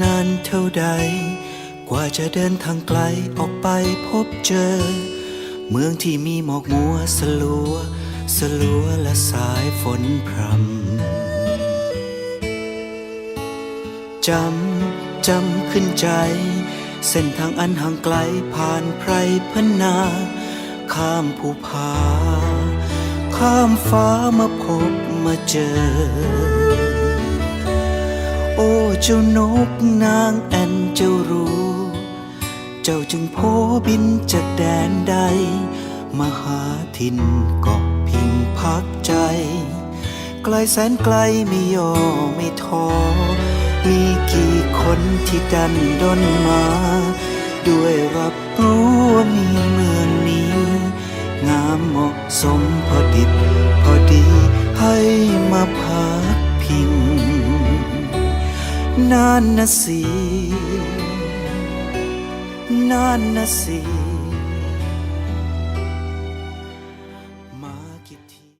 นานเท่าใด กว่าจะเดินทางไกลออกไปพบเจอ เมืองที่มีหมอกมัวสลัว สลัวและสายฝนพรำจำจำขึ้นใจ เส้นทางอันห่างไกลผ่านไพรพนา ข้ามภูผา ข้ามฟ้ามาพบมาเจอ เจ้านกนางแอนเจ้ารู้ เจ้าจึงโพบินจากแดนใดมาหาถิ่นเกาะพิงพักใจ ไกลแสนไกลไม่ย่อไม่ท้อ มีกี่คนที่ดันดนมา ด้วยรับรู้ว่ามีเมืองนี้ งามเหมาะสมพอดิบพอดี นานนะสีนานนะสีมาคิดที